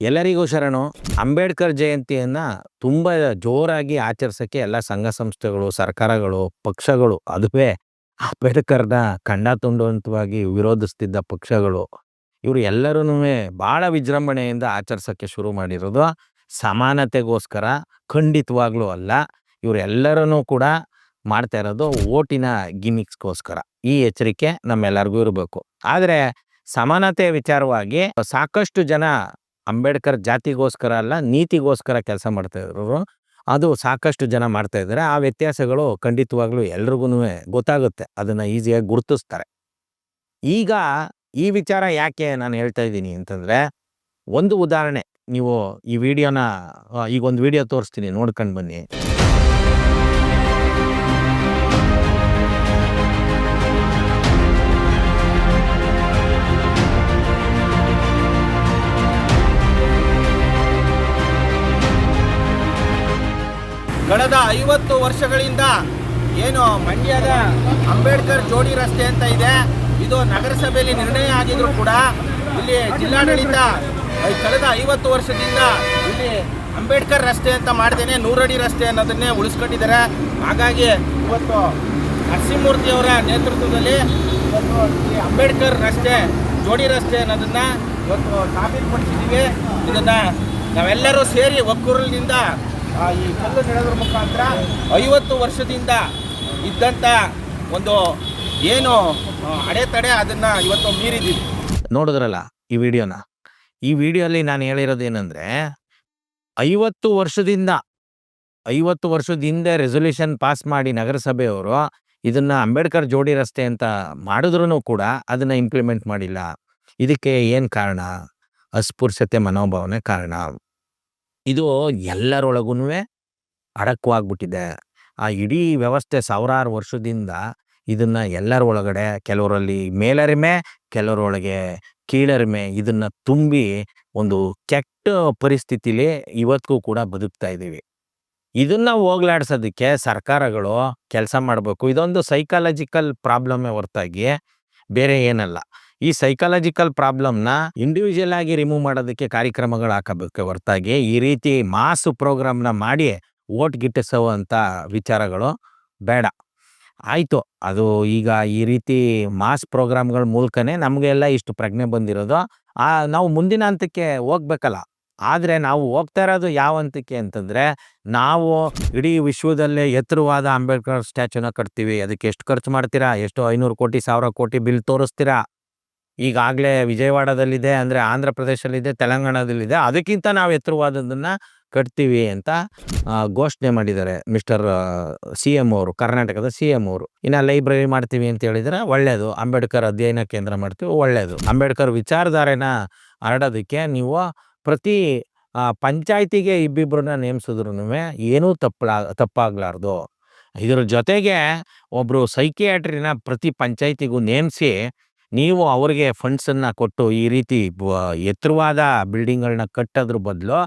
ಎಲ್ಲರಿಗೂ ಶರಣು. ಅಂಬೇಡ್ಕರ್ ಜಯಂತಿಯನ್ನ ತುಂಬಾ ಜೋರಾಗಿ ಆಚರಿಸಕ್ಕೆ ಎಲ್ಲ ಸಂಘ ಸಂಸ್ಥೆಗಳು, ಸರ್ಕಾರಗಳು, ಪಕ್ಷಗಳು, ಅದುವೇ ಅಂಬೇಡ್ಕರ್ನ ಕಂಡ ತುಂಡುವಂತವಾಗಿ ವಿರೋಧಿಸ್ತಿದ್ದ ಪಕ್ಷಗಳು, ಇವರು ಎಲ್ಲರೂ ಬಹಳ ವಿಜೃಂಭಣೆಯಿಂದ ಆಚರಿಸಕ್ಕೆ ಶುರು ಮಾಡಿರೋದು. ಸಮಾನತೆಗೋಸ್ಕರ ಖಂಡಿತವಾಗ್ಲೂ ಅಲ್ಲ ಇವರೆಲ್ಲರೂ ಕೂಡ ಮಾಡ್ತಾ ಇರೋದು ಓಟಿನ ಗಿಮಿಕ್ಸ್ಗೋಸ್ಕರ. ಈ ಎಚ್ಚರಿಕೆ ನಮ್ಮೆಲ್ಲರಿಗೂ ಇರಬೇಕು. ಆದರೆ ಸಮಾನತೆ ವಿಚಾರವಾಗಿ ಸಾಕಷ್ಟು ಜನ ಅಂಬೇಡ್ಕರ್ ಜಾತಿಗೋಸ್ಕರ ಅಲ್ಲ, ನೀತಿಗೋಸ್ಕರ ಕೆಲಸ ಮಾಡ್ತಾ ಇದ್ರು ಅದು ಸಾಕಷ್ಟು ಜನ ಮಾಡ್ತಾ ಇದ್ದಾರೆ ಆ ವ್ಯತ್ಯಾಸಗಳು ಖಂಡಿತವಾಗ್ಲೂ ಎಲ್ರಿಗೂ ಗೊತ್ತಾಗುತ್ತೆ. ಅದನ್ನು ಈಸಿಯಾಗಿ ಗುರುತಿಸ್ತಾರೆ. ಈಗ ಈ ವಿಚಾರ ಯಾಕೆ ನಾನು ಹೇಳ್ತಾ ಇದ್ದೀನಿ ಅಂತಂದರೆ, ಒಂದು ಉದಾಹರಣೆ. ನೀವು ಈ ವಿಡಿಯೋನ ಈಗ ಒಂದು ವಿಡಿಯೋ ತೋರಿಸ್ತೀನಿ. ನೋಡ್ಕೊಂಡು ಬನ್ನಿ. ಕಳೆದ ಐವತ್ತು ವರ್ಷಗಳಿಂದ ಏನು ಮಂಡ್ಯದ ಅಂಬೇಡ್ಕರ್ ಜೋಡಿ ರಸ್ತೆ ಅಂತ ಇದೆ ಇದು ನಗರಸಭೆಯಲ್ಲಿ ನಿರ್ಣಯ ಆಗಿದ್ರು ಕೂಡ ಇಲ್ಲಿ ಜಿಲ್ಲಾಡಳಿತ ಕಳೆದ ಐವತ್ತು ವರ್ಷದಿಂದ ಇಲ್ಲಿ ಅಂಬೇಡ್ಕರ್ ರಸ್ತೆ ಅಂತ ಮಾಡ್ದೇನೆ ನೂರಡಿ ರಸ್ತೆ ಅನ್ನೋದನ್ನೇ ಉಳಿಸ್ಕೊಂಡಿದ್ದಾರೆ. ಹಾಗಾಗಿ ಇವತ್ತು ನರಸಿಂಹಮೂರ್ತಿಯವರ ನೇತೃತ್ವದಲ್ಲಿ ಇವತ್ತು ಈ ಅಂಬೇಡ್ಕರ್ ರಸ್ತೆ ಜೋಡಿ ರಸ್ತೆ ಅನ್ನೋದನ್ನು ಇವತ್ತು ಸಾಬೀತುಪಡಿಸಿದ್ದೀವಿ ಇದನ್ನು ನಾವೆಲ್ಲರೂ ಸೇರಿ ಒಕ್ಕೂರಲಿನಿಂದ ಆ, ಈ ಕಲ್ಲು ನೆಡೋದ್ರ ಮುಖಾಂತರ ಐವತ್ತು ವರ್ಷದಿಂದ ಇದ್ದಂಥ ಒಂದು ಏನು ಅಡೆತಡೆ ಅದನ್ನ ಇವತ್ತು ಮೀರಿದ್ದೀವಿ. ನೋಡಿದ್ರಲ್ಲ ಈ ವಿಡಿಯೋನ? ಈ ವಿಡಿಯೋಲಿ ನಾನು ಹೇಳಿರೋದು ಏನಂದ್ರೆ ಐವತ್ತು ವರ್ಷದಿಂದ, ಐವತ್ತು ವರ್ಷದ ಹಿಂದೆ ರೆಸೊಲ್ಯೂಷನ್ ಪಾಸ್ ಮಾಡಿ ನಗರಸಭೆಯವರು ಇದನ್ನ ಅಂಬೇಡ್ಕರ್ ಜೋಡಿ ರಸ್ತೆ ಅಂತ ಮಾಡಿದ್ರು ಕೂಡ ಅದನ್ನ ಇಂಪ್ಲಿಮೆಂಟ್ ಮಾಡಿಲ್ಲ. ಇದಕ್ಕೆ ಏನು ಕಾರಣ? ಅಸ್ಪೃಶ್ಯತೆ ಮನೋಭಾವನೆ ಕಾರಣ. ಇದು ಎಲ್ಲರೊಳಗೂ ಅಡಕವಾಗ್ಬಿಟ್ಟಿದೆ. ಆ ಇಡೀ ವ್ಯವಸ್ಥೆ ಸಾವಿರಾರು ವರ್ಷದಿಂದ ಇದನ್ನ ಎಲ್ಲರ ಒಳಗಡೆ ಕೆಲವರಲ್ಲಿ ಮೇಲರಿಮೆ, ಕೆಲವರೊಳಗೆ ಕೀಳರಿಮೆ ಇದನ್ನ ತುಂಬಿ ಒಂದು ಕೆಟ್ಟ ಪರಿಸ್ಥಿತಿಲಿ ಇವತ್ತಿಗೂ ಕೂಡ ಬದುಕ್ತಾ ಇದ್ದೀವಿ ಇದನ್ನ ಹೋಗ್ಲಾಡ್ಸೋದಕ್ಕೆ ಸರ್ಕಾರಗಳು ಕೆಲಸ ಮಾಡಬೇಕು. ಇದೊಂದು ಸೈಕಾಲಜಿಕಲ್ ಪ್ರಾಬ್ಲಮ್ಮೇ ಹೊರತಾಗಿ ಬೇರೆ ಏನಲ್ಲ. ಈ ಸೈಕಾಲಜಿಕಲ್ ಪ್ರಾಬ್ಲಮ್ನ ಇಂಡಿವಿಜುವಲ್ ಆಗಿ ರಿಮೂವ್ ಮಾಡೋದಕ್ಕೆ ಕಾರ್ಯಕ್ರಮಗಳು ಹಾಕಬೇಕು. ಹೊರತಾಗಿ ಈ ರೀತಿ ಮಾಸ್ ಪ್ರೋಗ್ರಾಮ್ನ ಮಾಡಿ ಓಟ್ ಗಿಟ್ಟಿಸುವಂಥ ವಿಚಾರಗಳು ಬೇಡ. ಆಯಿತು, ಅದು ಈಗ ಈ ರೀತಿ ಮಾಸ್ ಪ್ರೋಗ್ರಾಮ್ಗಳ ಮೂಲಕನೇ ನಮಗೆಲ್ಲ ಇಷ್ಟು ಪ್ರಜ್ಞೆ ಬಂದಿರೋದು. ಆ, ನಾವು ಮುಂದಿನ ಹಂತಕ್ಕೆ ಹೋಗ್ಬೇಕಲ್ಲ. ಆದರೆ ನಾವು ಹೋಗ್ತಾ ಇರೋದು ಯಾವ ಹಂತಕ್ಕೆ ಅಂತಂದರೆ, ನಾವು ಇಡೀ ವಿಶ್ವದಲ್ಲೇ ಎತ್ತರವಾದ ಅಂಬೇಡ್ಕರ್ ಸ್ಟ್ಯಾಚುನ ಕಟ್ತೀವಿ. ಅದಕ್ಕೆ ಎಷ್ಟು ಖರ್ಚು ಮಾಡ್ತೀರಾ? ಎಷ್ಟು ಐನೂರು ಕೋಟಿ, ಸಾವಿರ ಕೋಟಿ ಬಿಲ್ ತೋರಿಸ್ತೀರಾ? ಈಗಾಗಲೇ ವಿಜಯವಾಡದಲ್ಲಿದೆ, ಅಂದರೆ ಆಂಧ್ರ ಪ್ರದೇಶದಲ್ಲಿದೆ, ತೆಲಂಗಾಣದಲ್ಲಿದೆ, ಅದಕ್ಕಿಂತ ನಾವು ಎತ್ತರವಾದದ್ದನ್ನು ಕಟ್ತೀವಿ ಅಂತ ಘೋಷಣೆ ಮಾಡಿದ್ದಾರೆ ಮಿಸ್ಟರ್ ಸಿ ಎಂ ಅವರು, ಕರ್ನಾಟಕದ ಸಿ ಎಂ ಅವರು. ಇನ್ನು ಲೈಬ್ರರಿ ಮಾಡ್ತೀವಿ ಅಂತ ಹೇಳಿದರೆ ಒಳ್ಳೆಯದು ಅಂಬೇಡ್ಕರ್ ಅಧ್ಯಯನ ಕೇಂದ್ರ ಮಾಡ್ತೀವಿ ಒಳ್ಳೆಯದು ಅಂಬೇಡ್ಕರ್ ವಿಚಾರಧಾರೆನ ಹರಡೋದಕ್ಕೆ ನೀವು ಪ್ರತಿ ಪಂಚಾಯಿತಿಗೆ ಇಬ್ಬಿಬ್ಬರನ್ನ ನೇಮಿಸಿದ್ರು ಏನೂ ತಪ್ಪಲಾ, ತಪ್ಪಾಗಲಾರ್ದು. ಇದರ ಜೊತೆಗೆ ಒಬ್ಬರು ಸೈಕಿಯಾಟ್ರಿನ ಪ್ರತಿ ಪಂಚಾಯಿತಿಗೂ ನೇಮಿಸಿ ನೀವು ಅವ್ರಿಗೆ ಫಂಡ್ಸನ್ನು ಕೊಟ್ಟು ಈ ರೀತಿ ಎತ್ತರವಾದ ಬಿಲ್ಡಿಂಗ್ಗಳನ್ನ ಕಟ್ಟೋದ್ರ ಬದಲು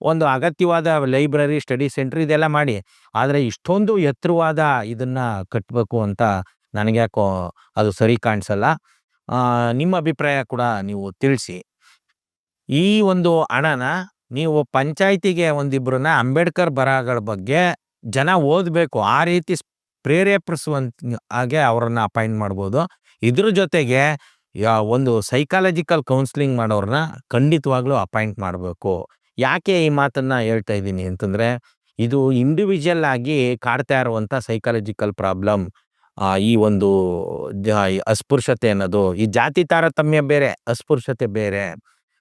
ಒಂದು ಅಗತ್ಯವಾದ ಲೈಬ್ರರಿ ಸ್ಟಡಿ ಸೆಂಟರ್ ಇದೆಲ್ಲ ಮಾಡಿ. ಆದರೆ ಇಷ್ಟೊಂದು ಎತ್ತರವಾದ ಇದನ್ನ ಕಟ್ಟಬೇಕು ಅಂತ ನನಗೆ ಯಾಕೋ ಅದು ಸರಿ ಕಾಣಿಸಲ್ಲ. ನಿಮ್ಮ ಅಭಿಪ್ರಾಯ ಕೂಡ ನೀವು ತಿಳಿಸಿ. ಈ ಒಂದು ಹಣನ ನೀವು ಪಂಚಾಯಿತಿಗೆ ಒಂದಿಬ್ರನ್ನ ಅಂಬೇಡ್ಕರ್ ಬರಹಗಳ ಬಗ್ಗೆ ಜನ ಓದಬೇಕು. ಆ ರೀತಿ ಪ್ರೇರೇಪಿಸುವಂತ ಹಾಗೆ ಅವರನ್ನು ಅಪಾಯಿಂಟ್ ಮಾಡ್ಬೋದು. ಇದ್ರ ಜೊತೆಗೆ, ಯಾ- ಒಂದು ಸೈಕಾಲಜಿಕಲ್ ಕೌನ್ಸಿಲಿಂಗ್ ಮಾಡೋರನ್ನ ಖಂಡಿತವಾಗ್ಲೂ ಅಪಾಯಿಂಟ್ ಮಾಡಬೇಕು. ಯಾಕೆ ಈ ಮಾತನ್ನ ಹೇಳ್ತಾ ಇದ್ದೀನಿ ಅಂತಂದ್ರೆ, ಇದು ಇಂಡಿವಿಜುವಲ್ ಆಗಿ ಕಾಡ್ತಾ ಇರುವಂತ ಸೈಕಾಲಜಿಕಲ್ ಪ್ರಾಬ್ಲಮ್ ಈ ಒಂದು ಅಸ್ಪೃಶ್ಯತೆ ಅನ್ನೋದು. ಈ ಜಾತಿ ತಾರತಮ್ಯ ಬೇರೆ, ಅಸ್ಪೃಶ್ಯತೆ ಬೇರೆ.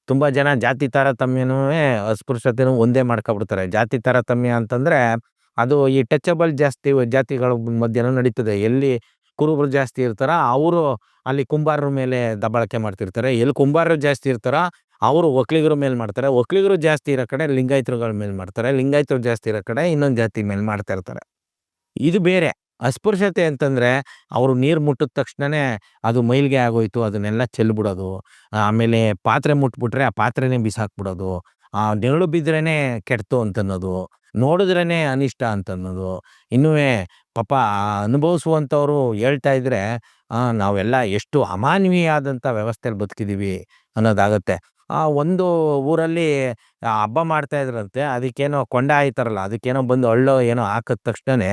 ತುಂಬಾ ಜನ ಜಾತಿ ತಾರತಮ್ಯನೂ ಅಸ್ಪೃಶ್ಯತೆನೂ ಒಂದೇ ಮಾಡ್ಕೊಬಿಡ್ತಾರೆ. ಜಾತಿ ತಾರತಮ್ಯ ಅಂತಂದ್ರೆ, ಅದು ಈ ಟಚಬಲ್ ಜಾಸ್ತಿ ಜಾತಿಗಳ ಮಧ್ಯನೂ ನಡೀತದೆ. ಎಲ್ಲಿ ಕುರುಬರು ಜಾಸ್ತಿ ಇರ್ತಾರ, ಅವರು ಅಲ್ಲಿ ಕುಂಬಾರರ ಮೇಲೆ ದಬ್ಬಾಳಿಕೆ ಮಾಡ್ತಿರ್ತಾರೆ. ಎಲ್ಲಿ ಕುಂಬಾರರು ಜಾಸ್ತಿ ಇರ್ತಾರ, ಅವರು ಒಕ್ಕಲಿಗರ ಮೇಲೆ ಮಾಡ್ತಾರೆ. ಒಕ್ಕಲಿಗರು ಜಾಸ್ತಿ ಇರೋ ಕಡೆ ಲಿಂಗಾಯತರುಗಳ ಮೇಲೆ ಮಾಡ್ತಾರೆ. ಲಿಂಗಾಯತರು ಜಾಸ್ತಿ ಇರೋ ಕಡೆ ಇನ್ನೊಂದು ಜಾತಿ ಮೇಲೆ ಮಾಡ್ತಾ ಇರ್ತಾರೆ. ಇದು ಬೇರೆ. ಅಸ್ಪೃಶ್ಯತೆ ಅಂತಂದ್ರೆ ಅವರು ನೀರು ಮುಟ್ಟಿದ ತಕ್ಷಣನೇ ಅದು ಮೈಲಿಗೆ ಆಗೋಯ್ತು, ಅದನ್ನೆಲ್ಲ ಚೆಲ್ಬಿಡೋದು. ಆಮೇಲೆ ಪಾತ್ರೆ ಮುಟ್ಬಿಟ್ರೆ ಆ ಪಾತ್ರೆನೇ ಬಿಸಾಕ್ಬಿಡೋದು. ಆ ನೆರಳು ಬಿದ್ರೇನೆ ಕೆಡ್ತು ಅಂತನ್ನೋದು. ನೋಡಿದ್ರೇನೆ ಅನಿಷ್ಟ ಅಂತನ್ನೋದು. ಇನ್ನೂ ಪಾಪ ಅನುಭವಿಸುವಂಥವ್ರು ಹೇಳ್ತಾ ಇದ್ದರೆ ನಾವೆಲ್ಲ ಎಷ್ಟು ಅಮಾನವೀಯಾದಂಥ ವ್ಯವಸ್ಥೆಯಲ್ಲಿ ಬದುಕಿದ್ದೀವಿ ಅನ್ನೋದಾಗುತ್ತೆ. ಆ ಒಂದು ಊರಲ್ಲಿ ಹಬ್ಬ ಮಾಡ್ತಾ ಇದ್ರಂತೆ, ಅದಕ್ಕೇನೋ ಕೊಂಡ ಆಯ್ತಾರಲ್ಲ ಅದಕ್ಕೇನೋ ಬಂದು ಹಳ್ಳೋ ಏನೋ ಹಾಕಿದ ತಕ್ಷಣನೇ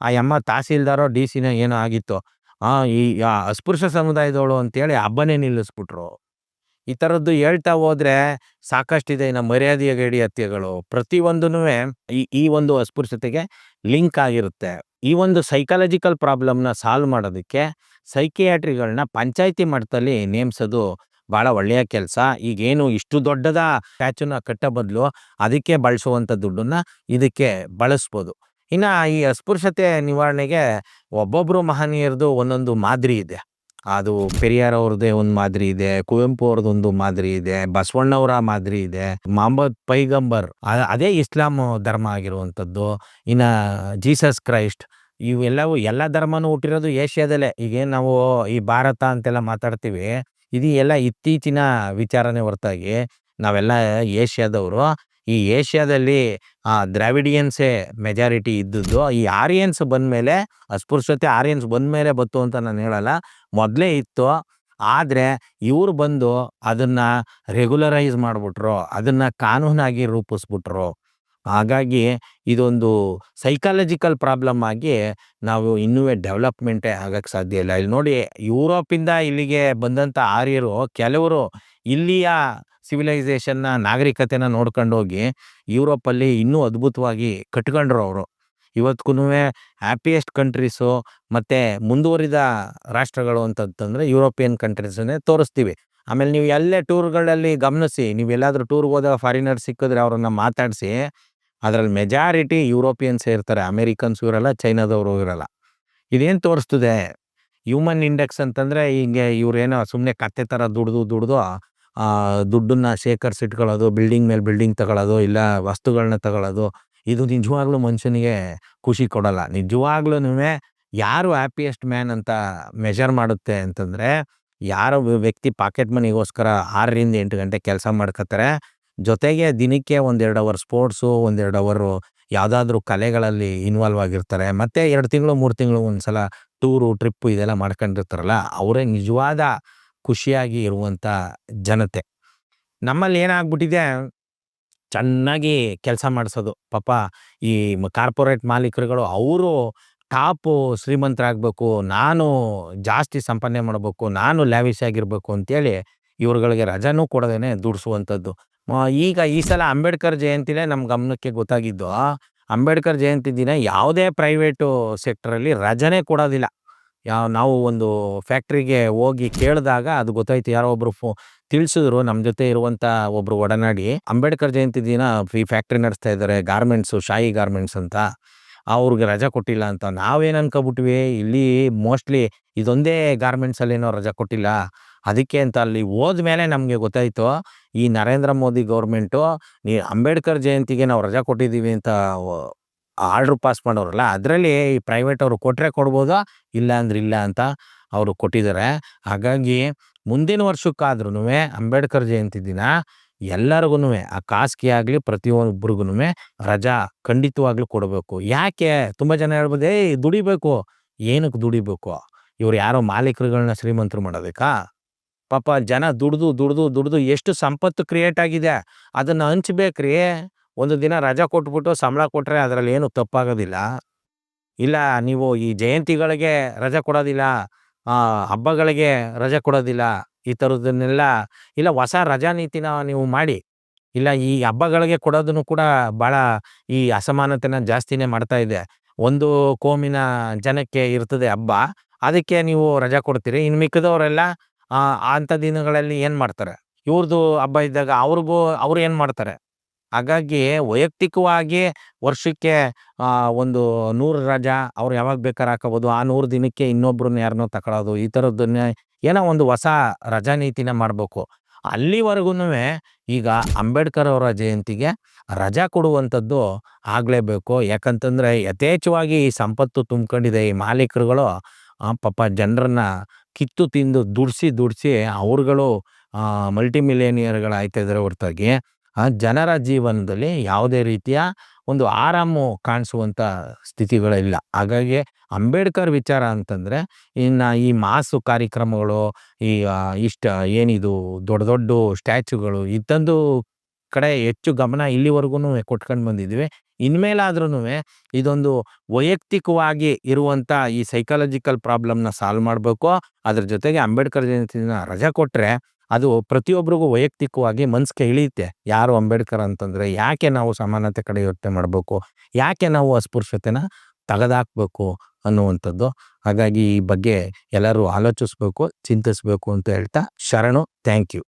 ಆ ಯಮ್ಮ ತಹಸೀಲ್ದಾರೋ, ಡಿ ಸಿನೋ ಏನೋ ಆಗಿತ್ತು. ಈ ಅಸ್ಪೃಶ್ಯ ಸಮುದಾಯದವಳು ಅಂತೇಳಿ ಹಬ್ಬನೇ ನಿಲ್ಲಿಸ್ಬಿಟ್ರು. ಈ ಥರದ್ದು ಹೇಳ್ತಾ ಹೋದ್ರೆ ಸಾಕಷ್ಟಿದೆ ಇನ್ನು ಮರ್ಯಾದೆಯ ಗಡಿ ಹತ್ಯೆಗಳು. ಪ್ರತಿಯೊಂದೂ ಈ ಈ ಒಂದು ಅಸ್ಪೃಶ್ಯತೆಗೆ ಲಿಂಕ್ ಆಗಿರುತ್ತೆ. ಈ ಒಂದು ಸೈಕಾಲಜಿಕಲ್ ಪ್ರಾಬ್ಲಮ್ನ ಸಾಲ್ವ್ ಮಾಡೋದಕ್ಕೆ ಸೈಕಿಯಾಟ್ರಿಗಳನ್ನ ಪಂಚಾಯಿತಿ ಮಟ್ಟದಲ್ಲಿ ನೇಮಿಸೋದು ಭಾಳ ಒಳ್ಳೆಯ ಕೆಲಸ. ಈಗೇನು ಇಷ್ಟು ದೊಡ್ಡದ ಸ್ಟ್ಯಾಚುನ ಕಟ್ಟ ಬದಲು ಅದಕ್ಕೆ ಬಳಸುವಂಥ ದುಡ್ಡನ್ನು ಇದಕ್ಕೆ ಬಳಸ್ಬೋದು. ಇನ್ನು ಈ ಅಸ್ಪೃಶ್ಯತೆ ನಿವಾರಣೆಗೆ ಒಬ್ಬೊಬ್ಬರು ಮಹನೀಯರದು ಒಂದೊಂದು ಮಾದರಿ ಇದೆ. ಅದು ಪೆರಿಯಾರ್ ಅವ್ರದ್ದೇ ಒಂದು ಮಾದರಿ ಇದೆ ಕುವೆಂಪು ಅವ್ರದ್ದೊಂದು ಮಾದರಿ ಇದೆ, ಬಸವಣ್ಣವರ ಮಾದರಿ ಇದೆ ಮೊಹಮ್ಮದ್ ಪೈಗಂಬರ್ ಅದೇ ಇಸ್ಲಾಂ ಧರ್ಮ ಆಗಿರುವಂಥದ್ದು. ಇನ್ನು ಜೀಸಸ್ ಕ್ರೈಸ್ಟ್, ಇವೆಲ್ಲವೂ ಎಲ್ಲ ಧರ್ಮನೂ ಹುಟ್ಟಿರೋದು ಏಷ್ಯಾದಲ್ಲೇ. ಈಗೇನು ನಾವು ಈ ಭಾರತ ಅಂತೆಲ್ಲ ಮಾತಾಡ್ತೀವಿ, ಇದು ಎಲ್ಲ ಇತ್ತೀಚಿನ ವಿಚಾರನೆ ಹೊರತಾಗಿ, ನಾವೆಲ್ಲ ಏಷ್ಯಾದವರು. ಈ ಏಷ್ಯಾದಲ್ಲಿ ಆ ದ್ರಾವಿಡಿಯನ್ಸೇ ಮೆಜಾರಿಟಿ ಇದ್ದದ್ದು. ಈ ಆರಿಯನ್ಸ್ ಬಂದಮೇಲೆ, ಅಸ್ಪೃಶ್ಯತೆ ಆರಿಯನ್ಸ್ ಬಂದಮೇಲೆ ಬತ್ತು ಅಂತ ನಾನು ಹೇಳಲ್ಲ. ಮೊದಲೇ ಇತ್ತು. ಆದರೆ ಇವರು ಬಂದು ಅದನ್ನು ರೆಗ್ಯುಲರೈಸ್ ಮಾಡಿಬಿಟ್ರು. ಅದನ್ನು ಕಾನೂನಾಗಿ ರೂಪಿಸ್ಬಿಟ್ರು. ಹಾಗಾಗಿ ಇದೊಂದು ಸೈಕಾಲಜಿಕಲ್ ಪ್ರಾಬ್ಲಮ್ ಆಗಿ ನಾವು ಇನ್ನೂ ಡೆವಲಪ್ಮೆಂಟೇ ಆಗಕ್ಕೆ ಸಾಧ್ಯ ಇಲ್ಲ. ಇಲ್ಲಿ ನೋಡಿ, ಯುರೋಪಿಂದ ಇಲ್ಲಿಗೆ ಬಂದಂಥ ಆರ್ಯರು, ಕೆಲವರು ಇಲ್ಲಿಯ ಸಿವಿಲೈಸೇಷನ್ನ ನಾಗರಿಕತೆನ ನೋಡ್ಕೊಂಡು ಹೋಗಿ ಯುರೋಪಲ್ಲಿ ಇನ್ನೂ ಅದ್ಭುತವಾಗಿ ಕಟ್ಕೊಂಡ್ರು ಅವರು. ಇವತ್ತಿಗೂ ಹ್ಯಾಪಿಯೆಸ್ಟ್ ಕಂಟ್ರೀಸು ಮತ್ತು ಮುಂದುವರಿದ ರಾಷ್ಟ್ರಗಳು ಅಂತಂತಂದರೆ ಯುರೋಪಿಯನ್ ಕಂಟ್ರೀಸನ್ನೇ ತೋರಿಸ್ತೀವಿ. ಆಮೇಲೆ ನೀವು ಎಲ್ಲೇ ಟೂರ್ಗಳಲ್ಲಿ ಗಮನಿಸಿ, ನೀವು ಎಲ್ಲಾದರೂ ಟೂರ್ಗೆ ಹೋದಾಗ ಫಾರಿನರ್ ಸಿಕ್ಕಿದ್ರೆ ಅವ್ರನ್ನ ಮಾತಾಡಿಸಿ, ಅದರಲ್ಲಿ ಮೆಜಾರಿಟಿ ಯುರೋಪಿಯನ್ಸ್ ಇರ್ತಾರೆ ಅಮೇರಿಕನ್ಸ್ ಇರಲ್ಲ ಚೈನಾದವರು ಇರಲ್ಲ. ಇದೇನು ತೋರಿಸ್ತದೆ? ಹ್ಯೂಮನ್ ಇಂಡೆಕ್ಸ್ ಅಂತಂದರೆ ಹಿಂಗೆ ಇವ್ರೇನೋ ಸುಮ್ಮನೆ ಕತ್ತೆ ಥರ ದುಡ್ದು ದುಡ್ದು ದುಡ್ಡನ್ನ ಶೇಖರಿಸಿಟ್ಕೊಳ್ಳೋದು ಬಿಲ್ಡಿಂಗ್ ಮೇಲೆ ಬಿಲ್ಡಿಂಗ್ ತಗೊಳ್ಳೋದು ಇಲ್ಲ ವಸ್ತುಗಳನ್ನ ತಗೊಳ್ಳೋದು ಇದು ನಿಜವಾಗ್ಲೂ ಮನುಷ್ಯನಿಗೆ ಖುಷಿ ಕೊಡಲ್ಲ. ನಿಜವಾಗ್ಲೂ ಯಾರು ಹ್ಯಾಪಿಯೆಸ್ಟ್ ಮ್ಯಾನ್ ಅಂತ ಮೆಷರ್ ಮಾಡುತ್ತೆ ಅಂತಂದರೆ, ಯಾರೋ ವ್ಯಕ್ತಿ ಪಾಕೆಟ್ ಮನಿಗೋಸ್ಕರ ಆರರಿಂದ ಎಂಟು ಗಂಟೆ ಕೆಲಸ ಮಾಡ್ಕೋತಾರೆ ಜೊತೆಗೆ ದಿನಕ್ಕೆ ಒಂದೆರಡು ಅವರ್ ಸ್ಪೋರ್ಟ್ಸು ಒಂದೆರಡು ಅವರು ಯಾವುದಾದ್ರೂ ಕಲೆಗಳಲ್ಲಿ ಇನ್ವಾಲ್ವ್ ಆಗಿರ್ತಾರೆ. ಮತ್ತು ಎರಡು ತಿಂಗಳು, ಮೂರು ತಿಂಗಳು ಒಂದ್ಸಲ ಟೂರು ಟ್ರಿಪ್ಪು ಇದೆಲ್ಲ ಮಾಡ್ಕೊಂಡಿರ್ತಾರಲ್ಲ, ಅವರೇ ನಿಜವಾದ ಖುಷಿಯಾಗಿ ಇರುವಂಥ ಜನತೆ. ನಮ್ಮಲ್ಲಿ ಏನಾಗ್ಬಿಟ್ಟಿದೆ, ಚೆನ್ನಾಗಿ ಕೆಲಸ ಮಾಡಿಸೋದು. ಪಾಪ ಈ ಕಾರ್ಪೊರೇಟ್ ಮಾಲೀಕರುಗಳು, ಅವರು ಟಾಪು ಶ್ರೀಮಂತರಾಗಬೇಕು, ನಾನು ಜಾಸ್ತಿ ಸಂಪಾದನೆ ಮಾಡಬೇಕು, ನಾನು ಲ್ಯಾವಿಶ್ ಆಗಿರಬೇಕು ಅಂತೇಳಿ ಇವ್ರುಗಳಿಗೆ ರಜಾನೂ ಕೊಡದೇನೆ ದುಡಿಸುವಂಥದ್ದು. ಈಗ ಈ ಸಲ ಅಂಬೇಡ್ಕರ್ ಜಯಂತಿನೇ ನಮ್ಮ ಗಮನಕ್ಕೆ ಗೊತ್ತಾಗಿದ್ದು, ಅಂಬೇಡ್ಕರ್ ಜಯಂತಿ ದಿನ ಯಾವುದೇ ಪ್ರೈವೇಟು ಸೆಕ್ಟ್ರಲ್ಲಿ ರಜನೇ ಕೊಡೋದಿಲ್ಲ. ಯಾವ ನಾವು ಒಂದು ಫ್ಯಾಕ್ಟ್ರಿಗೆ ಹೋಗಿ ಕೇಳಿದಾಗ ಅದು ಗೊತ್ತಾಯ್ತು ಯಾರೋ ಒಬ್ರು ಫೋ ತಿಳಿಸಿದ್ರು ನಮ್ಮ ಜೊತೆ ಇರುವಂಥ ಒಬ್ರು ಒಡನಾಡಿ. ಅಂಬೇಡ್ಕರ್ ಜಯಂತಿ ದಿನ ಈ ಫ್ಯಾಕ್ಟ್ರಿ ನಡೆಸ್ತಾ ಇದ್ದಾರೆ, ಗಾರ್ಮೆಂಟ್ಸು, ಶಾಯಿ ಗಾರ್ಮೆಂಟ್ಸ್ ಅಂತ. ಅವ್ರಿಗೆ ರಜಾ ಕೊಟ್ಟಿಲ್ಲ ಅಂತ. ನಾವೇನು ಅನ್ಕೊಬಿಟ್ವಿ, ಇಲ್ಲಿ ಮೋಸ್ಟ್ಲಿ ಇದೊಂದೇ ಗಾರ್ಮೆಂಟ್ಸಲ್ಲಿ ಏನೋ ರಜಾ ಕೊಟ್ಟಿಲ್ಲ. ಅದಕ್ಕೆ ಅಂತ ಅಲ್ಲಿ ಹೋದ್ಮೇಲೆ ನಮಗೆ ಗೊತ್ತಾಯ್ತು, ಈ ನರೇಂದ್ರ ಮೋದಿ ಗೌರ್ಮೆಂಟು ನೀ ಅಂಬೇಡ್ಕರ್ ಜಯಂತಿಗೆ ನಾವು ರಜಾ ಕೊಟ್ಟಿದ್ದೀವಿ ಅಂತ ಆರ್ಡ್ರ್ ಪಾಸ್ ಮಾಡೋರಲ್ಲ, ಅದರಲ್ಲಿ ಈ ಪ್ರೈವೇಟ್ ಅವರು ಕೊಟ್ಟರೆ ಕೊಡ್ಬೋದಾ? ಇಲ್ಲ ಅಂದ್ರೆ ಇಲ್ಲ ಅಂತ ಅವರು ಕೊಟ್ಟಿದ್ದಾರೆ ಹಾಗಾಗಿ ಮುಂದಿನ ವರ್ಷಕ್ಕಾದ್ರೂ ಅಂಬೇಡ್ಕರ್ ಜಯಂತಿ ದಿನ ಎಲ್ಲರಿಗೂ ಆ ಖಾಸಗಿ ಆಗಲಿ ಪ್ರತಿಯೊಬ್ಬರಿಗೂ ರಜಾ ಖಂಡಿತವಾಗ್ಲೂ ಕೊಡಬೇಕು. ಯಾಕೆ? ತುಂಬ ಜನ ಹೇಳ್ಬೋದು, ಏಯ್, ದುಡಿಬೇಕು. ಏನಕ್ಕೆ ದುಡಿಬೇಕು? ಇವ್ರು ಯಾರೋ ಮಾಲೀಕರುಗಳನ್ನ ಶ್ರೀಮಂತರು ಮಾಡೋದಕ್ಕಾ? ಪಾಪ ಜನ ದುಡ್ದು ದುಡ್ದು ದುಡ್ದು ಎಷ್ಟು ಸಂಪತ್ತು ಕ್ರಿಯೇಟ್ ಆಗಿದೆ. ಅದನ್ನ ಹಂಚ್ಬೇಕ್ರಿ. ಒಂದು ದಿನ ರಜಾ ಕೊಟ್ಬಿಟ್ಟು ಸಂಬಳ ಕೊಟ್ಟರೆ ಅದರಲ್ಲಿ ಏನು ತಪ್ಪಾಗೋದಿಲ್ಲ. ಇಲ್ಲ, ನೀವು ಈ ಜಯಂತಿಗಳಿಗೆ ರಜೆ ಕೊಡೋದಿಲ್ಲ ಹಬ್ಬಗಳಿಗೆ ರಜೆ ಕೊಡೋದಿಲ್ಲ, ಈ ಥರದನ್ನೆಲ್ಲ ಇಲ್ಲ ಹೊಸ ರಜಾ ನೀತಿನ ನೀವು ಮಾಡಿ. ಇಲ್ಲ, ಈ ಹಬ್ಬಗಳಿಗೆ ಕೊಡೋದನ್ನು ಕೂಡ ಭಾಳ ಈ ಅಸಮಾನತೆನ ಜಾಸ್ತಿನೇ ಮಾಡ್ತಾ ಇದೆ. ಒಂದು ಕೋಮಿನ ಜನಕ್ಕೆ ಇರ್ತದೆ ಹಬ್ಬ, ಅದಕ್ಕೆ ನೀವು ರಜಾ ಕೊಡ್ತೀರಿ. ಇನ್ನು ಮಿಕ್ಕದವರೆಲ್ಲ ಅಂಥ ದಿನಗಳಲ್ಲಿ ಏನು ಮಾಡ್ತಾರೆ? ಇವ್ರದ್ದು ಹಬ್ಬ ಇದ್ದಾಗ ಅವ್ರಿಗೂ, ಅವ್ರು ಏನು ಮಾಡ್ತಾರೆ? ಹಾಗಾಗಿ ವೈಯಕ್ತಿಕವಾಗಿ ವರ್ಷಕ್ಕೆ ಒಂದು ನೂರು ರಜಾ ಅವ್ರು ಯಾವಾಗ ಬೇಕಾದ್ರೆ ಹಾಕೋಬೋದು. ಆ ನೂರು ದಿನಕ್ಕೆ ಇನ್ನೊಬ್ರನ್ನ ಯಾರನ್ನೋ ತಗೊಳ್ಳೋದು ಈ ಥರದ್ದನ್ನೇ ಏನೋ ಒಂದು ಹೊಸ ರಜಾ ನೀತಿನ ಮಾಡಬೇಕು. ಅಲ್ಲಿವರೆಗೂ ಈಗ ಅಂಬೇಡ್ಕರ್ ಅವರ ಜಯಂತಿಗೆ ರಜಾ ಕೊಡುವಂಥದ್ದು ಆಗಲೇಬೇಕು. ಯಾಕಂತಂದರೆ ಯಥೇಚ್ಛವಾಗಿ ಈ ಸಂಪತ್ತು ತುಂಬ್ಕೊಂಡಿದೆ. ಈ ಮಾಲೀಕರುಗಳು ಪಾಪ ಜನರನ್ನ ಕಿತ್ತು ತಿಂದು ದುಡಿಸಿ ದುಡಿಸಿ ಅವ್ರುಗಳು ಮಲ್ಟಿ ಮಿಲಿಯನಿಯರ್ಗಳು ಆಯ್ತಾ ಇದ್ದಾರೆ ಹೊರತಾಗಿ. ಆ ಜನರ ಜೀವನದಲ್ಲಿ ಯಾವುದೇ ರೀತಿಯ ಒಂದು ಆರಾಮು ಕಾಣಿಸುವಂಥ ಸ್ಥಿತಿಗಳಿಲ್ಲ. ಹಾಗಾಗಿ ಅಂಬೇಡ್ಕರ್ ವಿಚಾರ ಅಂತಂದರೆ, ಇನ್ನು ಈ ಮಾಸು ಕಾರ್ಯಕ್ರಮಗಳು, ಈ ಇಷ್ಟ ಏನಿದು, ದೊಡ್ಡ ದೊಡ್ಡ ಸ್ಟ್ಯಾಚ್ಯುಗಳು ಇತ್ತಂದು ಕಡೆ ಹೆಚ್ಚು ಗಮನ ಇಲ್ಲಿವರೆಗೂ ಕೊಟ್ಕೊಂಡು ಬಂದಿದ್ವಿ. ಇನ್ಮೇಲಾದ್ರೂ ಇದೊಂದು ವೈಯಕ್ತಿಕವಾಗಿ ಇರುವಂಥ ಈ ಸೈಕಾಲಜಿಕಲ್ ಪ್ರಾಬ್ಲಮ್ನ ಸಾಲ್ವ್ ಮಾಡಬೇಕು. ಅದ್ರ ಜೊತೆಗೆ ಅಂಬೇಡ್ಕರ್ ಜಯಂತಿನ ರಜಾ ಕೊಟ್ಟರೆ ಅದು ಪ್ರತಿಯೊಬ್ಬರಿಗೂ ವೈಯಕ್ತಿಕವಾಗಿ ಮನಸ್ಸಿಗೆ ಇಳಿಯುತ್ತೆ. ಯಾರು ಅಂಬೇಡ್ಕರ್ ಅಂತಂದರೆ ಯಾಕೆ ನಾವು ಸಮಾನತೆ ಕಡೆ ಯೋಚನೆ ಮಾಡಬೇಕು? ಯಾಕೆ ನಾವು ಅಸ್ಪೃಶ್ಯತೆನ ತೆಗೆದಾಕ್ಬೇಕು ಅನ್ನುವಂಥದ್ದು. ಹಾಗಾಗಿ ಈ ಬಗ್ಗೆ ಎಲ್ಲರೂ ಆಲೋಚಿಸ್ಬೇಕು, ಚಿಂತಿಸ್ಬೇಕು ಅಂತ ಹೇಳ್ತಾ ಶರಣು. Thank you.